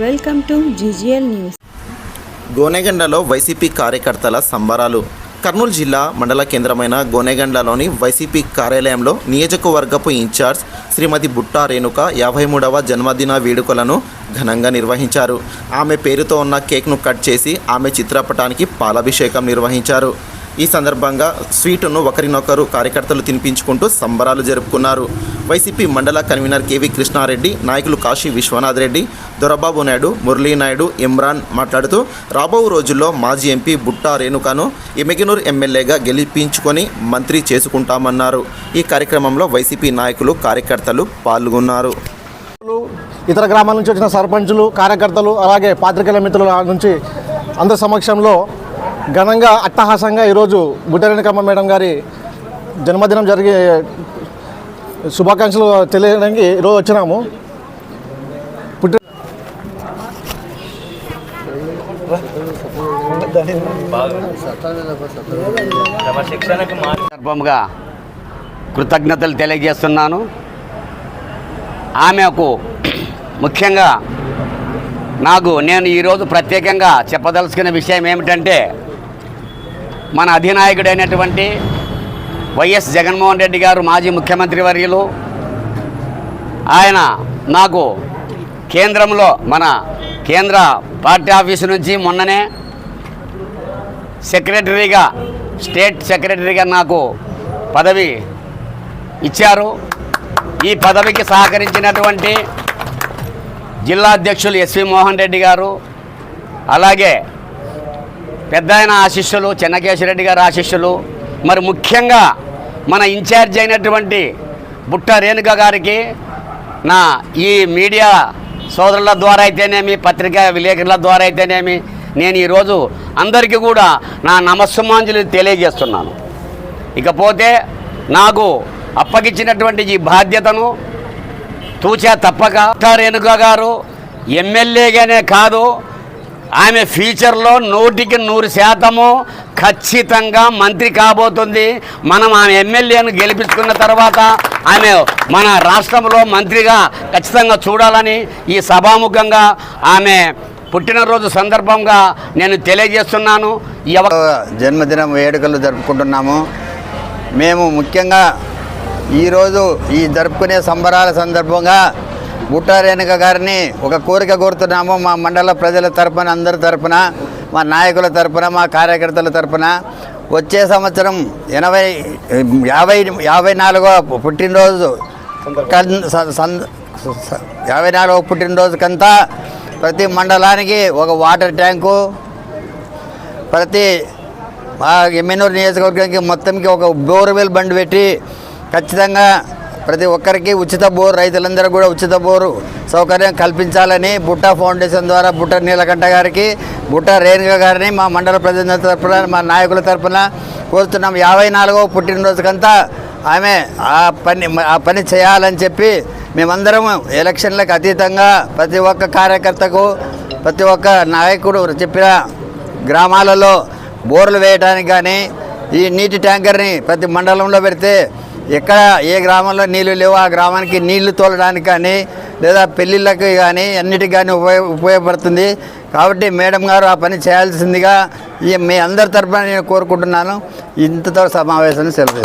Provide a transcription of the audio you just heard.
Welcome to GGL news. గోనెగండలో YCP కార్యకర్తల సంబరాలు. కర్నూలు జిల్లా మండల కేంద్రమైన గోనెగండలోని వైసీపీ కార్యాలయంలో నియోజకవర్గపు ఇన్ఛార్జ్ శ్రీమతి బుట్టా రేణుక యాభై మూడవ జన్మదిన వేడుకలను ఘనంగా నిర్వహించారు. ఆమె పేరుతో ఉన్న కేక్ను కట్ చేసి ఆమె చిత్రపటానికి పాలాభిషేకం నిర్వహించారు. ఈ సందర్భంగా స్వీటును ఒకరినొకరు కార్యకర్తలు తినిపించుకుంటూ సంబరాలు జరుపుకున్నారు. వైసీపీ మండల కన్వీనర్ కేవీ కృష్ణారెడ్డి నాయకులు కాశీ విశ్వనాథ్ రెడ్డి దొరబాబు నాయుడు మురళీ నాయుడు ఇమ్రాన్ మాట్లాడుతూ రాబో రోజుల్లో మాజీ ఎంపీ బుట్టా రేణుకను ఎమెగినూర్ ఎమ్మెల్యేగా గెలిపించుకొని మంత్రి చేసుకుంటామన్నారు. ఈ కార్యక్రమంలో వైసీపీ నాయకులు కార్యకర్తలు పాల్గొన్నారు. ఇతర గ్రామాల నుంచి వచ్చిన సర్పంచులు కార్యకర్తలు అలాగే పాత్రికేయుల మిత్రుల నుంచి అందరి సమక్షంలో ఘనంగా అట్టహాసంగా ఈరోజు బుడ్డరేణికమ్మ మేడం గారి జన్మదినం జరిగే శుభాకాంక్షలు తెలియడానికి ఈరోజు వచ్చినాము. పుట్టి సందర్భంగా కృతజ్ఞతలు తెలియజేస్తున్నాను. ఆమెకు ముఖ్యంగా నాకు నేను ఈరోజు ప్రత్యేకంగా చెప్పదలుచుకున్న విషయం ఏమిటంటే మన అధినాయకుడైనటువంటి వైఎస్ జగన్మోహన్ రెడ్డి గారు మాజీ ముఖ్యమంత్రి వర్యులు. ఆయన నాకు కేంద్రంలో మన కేంద్ర పార్టీ ఆఫీసు నుంచి మొన్ననే సెక్రటరీగా స్టేట్ సెక్రటరీగా నాకు పదవి ఇచ్చారు. ఈ పదవికి సహకరించినటువంటి జిల్లా అధ్యక్షులు ఎస్వి మోహన్ రెడ్డి గారు అలాగే పెద్ద ఆయన ఆశిష్యులు చెన్నకేశ్వరరెడ్డి గారి ఆశిష్యులు. మరి ముఖ్యంగా మన ఇన్ఛార్జ్ అయినటువంటి బుట్ట రేణుక గారికి నా ఈ మీడియా సోదరుల ద్వారా అయితేనేమి పత్రికా విలేకరుల ద్వారా అయితేనేమి నేను ఈరోజు అందరికీ కూడా నా నమస్సుమాంజలి తెలియజేస్తున్నాను. ఇకపోతే నాకు అప్పగించినటువంటి ఈ బాధ్యతను తూచా తప్పక. రేణుక గారు ఎమ్మెల్యేగానే కాదు ఆమె ఫ్యూచర్లో నూటికి నూరు శాతము ఖచ్చితంగా మంత్రి కాబోతుంది. మనం ఆమె ఎమ్మెల్యేను గెలిపించుకున్న తర్వాత ఆమె మన రాష్ట్రంలో మంత్రిగా ఖచ్చితంగా చూడాలని ఈ సభాముఖంగా ఆమె పుట్టినరోజు సందర్భంగా నేను తెలియజేస్తున్నాను. ఈ జన్మదినం వేడుకలు జరుపుకుంటున్నాము. మేము ముఖ్యంగా ఈరోజు ఈ జరుపుకునే సంబరాల సందర్భంగా బుట్టారేణుక గారిని ఒక కోరిక కోరుతున్నాము మా మండల ప్రజల తరపున అందరి తరపున మా నాయకుల తరపున మా కార్యకర్తల తరపున. వచ్చే సంవత్సరం ఎనభై యాభై యాభై నాలుగో పుట్టినరోజు కన్- యాభై నాలుగో పుట్టినరోజుకంతా ప్రతి మండలానికి ఒక వాటర్ ట్యాంకు ప్రతి మా ఎమ్మెనూరు నియోజకవర్గానికి మొత్తంకి ఒక బోర్వెల్ బండి పెట్టి ఖచ్చితంగా ప్రతి ఒక్కరికి ఉచిత బోర్ రైతులందరూ కూడా ఉచిత బోరు సౌకర్యం కల్పించాలని బుట్ట ఫౌండేషన్ ద్వారా బుట్ట నీలకంఠ గారికి బుట్ట రేణుగా గారిని మా మండల ప్రతినిధుల తరఫున మా నాయకుల తరఫున కోరుతున్నాం. యాభై నాలుగవ పుట్టినరోజుకంతా ఆమె ఆ పని ఆ పని చేయాలని చెప్పి మేమందరం ఎలక్షన్లకు అతీతంగా ప్రతి ఒక్క కార్యకర్తకు ప్రతి ఒక్క నాయకుడు చెప్పిన గ్రామాలలో బోర్లు వేయడానికి కానీ ఈ నీటి ట్యాంకర్ని ప్రతి మండలంలో పెడితే ఎక్కడ ఏ గ్రామంలో నీళ్ళు లేవో ఆ గ్రామానికి నీళ్ళు తోలడానికి కానీ లేదా పెళ్ళిళ్ళకి కానీ అన్నిటికి కానీ ఉపయోగ ఉపయోగపడుతుంది. కాబట్టి మేడం గారు ఆ పని చేయాల్సిందిగా ఈ మీ అందరి తరఫున నేను కోరుకుంటున్నాను. ఇంతతో సమావేశాన్ని సెలవు